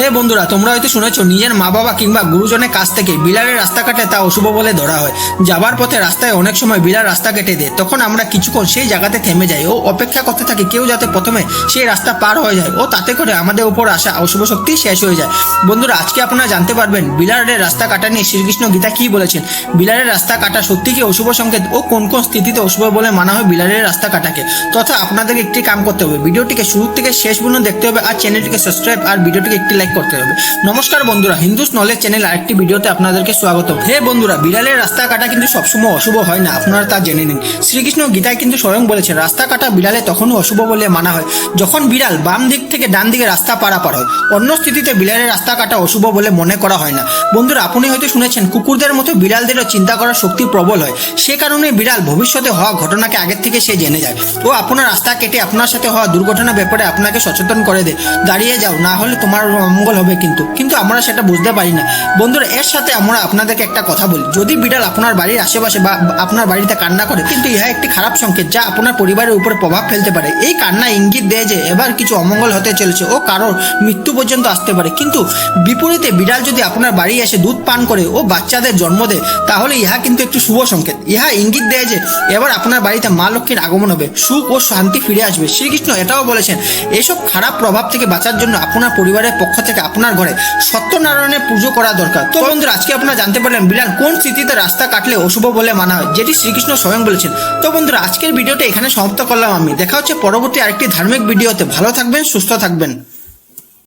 হে বন্ধুরা, তোমরা হয়তো শুনেছো, নিজের মা বাবা কিংবা গুরুজনের কাছ থেকে বিলালের রাস্তা কাটে তা অশুভ বলে ধরা হয়। যাবার পথে রাস্তায় অনেক সময় বিলাল রাস্তা কেটে দেয়, তখন আমরা কিছুক্ষণ সেই জায়গাতে থেমে যাই ও অপেক্ষা করতে থাকি, কেউ যাতে প্রথমে সেই রাস্তা পার হয়ে যায় ও তাতে করে আমাদের উপর আসা অশুভ শক্তি শেষ হয়ে যায়। বন্ধুরা, আজকে আপনারা জানতে পারবেন, বিলালের রাস্তা কাটা নিয়ে শ্রীকৃষ্ণ গীতা কি বলেছেন? বিলালের রাস্তা কাটা সত্যি কি অশুভ সংকেত? ও কোন কোন স্থিতিতে অশুভ বলে মানা হয় বিলালের রাস্তা কাটাকে? তথা আপনাদেরকে একটি কাম করতে হবে, ভিডিওটিকে শুরু থেকে শেষ পর্যন্ত দেখতে হবে আর চ্যানেলটিকে সাবস্ক্রাইব আর ভিডিওটিকে একটি লাইক করতে হবে। নমস্কার বন্ধুরা, হিন্দুস নলেজ চ্যানেল আরেকটি ভিডিওতে আপনাদেরকে স্বাগত হে বন্ধুরা, বিড়ালের রাস্তা কাটা কিন্তু সবসময় অশুভ হয় না, আপনারা তা জেনে নিন। শ্রীকৃষ্ণ গীতায় কিন্তু স্বয়ং বলেছেন রাস্তা কাটা বিড়ালে তখনও অশুভ বলে মানা হয়, যখন বিড়াল বাম দিক থেকে ডান দিকে রাস্তা পারাপার হয়। অন্য স্থিতিতে বিড়ালের রাস্তা কাটা অশুভ বলে মনে করা হয় না। বন্ধুরা, আপনি হয়তো শুনেছেন, কুকুরদের মতো বিড়ালদেরও চিন্তা করার শক্তি প্রবল হয়। সে কারণে বিড়াল ভবিষ্যতে হওয়া ঘটনাকে আগের থেকে সে জেনে যায়। ও আপনার রাস্তা কেটে আপনার সাথে হওয়া দুর্ঘটনার ব্যাপারে আপনাকে সচেতন করে দেয় দাঁড়িয়ে যাও, না হলে তোমার অমঙ্গল হবে কিন্তু। কিন্তু আমরা সেটা বুঝতে পারি না। বন্ধুরা, এর সাথে আমরা আপনাদেরকে একটা কথা বলি। যদি বিড়াল আপনার বাড়ির আশেপাশে বা আপনার বাড়িতে কান্না করে, কিন্তু ইহা একটি খারাপ সংকেত যা আপনার পরিবারের উপর প্রভাব ফেলতে পারে। এই কান্না ইঙ্গিত দেয় যে, এবার কিছু অমঙ্গল হতে চলেছে ও কারোর মৃত্যু পর্যন্ত আসতে পারে। কিন্তু বিপরীতে বিড়াল যদি আপনার বাড়ি এসে দুধ পান করে ও বাচ্চাদের জন্ম দেয়, তাহলে ইহা কিন্তু একটি শুভ সংকেত। ইহা ইঙ্গিত দেয় যে, এবার আপনার বাড়িতে মা লক্ষ্মীর আগমন হবে, সুখ ও শান্তি ফিরে আসবে। শ্রীকৃষ্ণ এটাও বলেছেন, এসব খারাপ প্রভাব থেকে বাঁচার জন্য আপনার পরিবারের পক্ষ থেকে আপনার ঘরে। সত্যনারায়ণের পুজো করা দরকার। তো বন্ধুরা, আজকে আপনারা জানতে পারলেন বিলাল কোন স্মৃতিতে রাস্তা কাটলে অশুভ বলে মানা হয়, যেটি শ্রীকৃষ্ণ স্বয়ং বলেছেন। তো বন্ধুরা, আজকের ভিডিওটা এখানে সমাপ্ত করলাম আমি। দেখা হচ্ছে পরবর্তী আরেকটি ধার্মিক ভিডিওতে। ভালো থাকবেন, সুস্থ থাকবেন।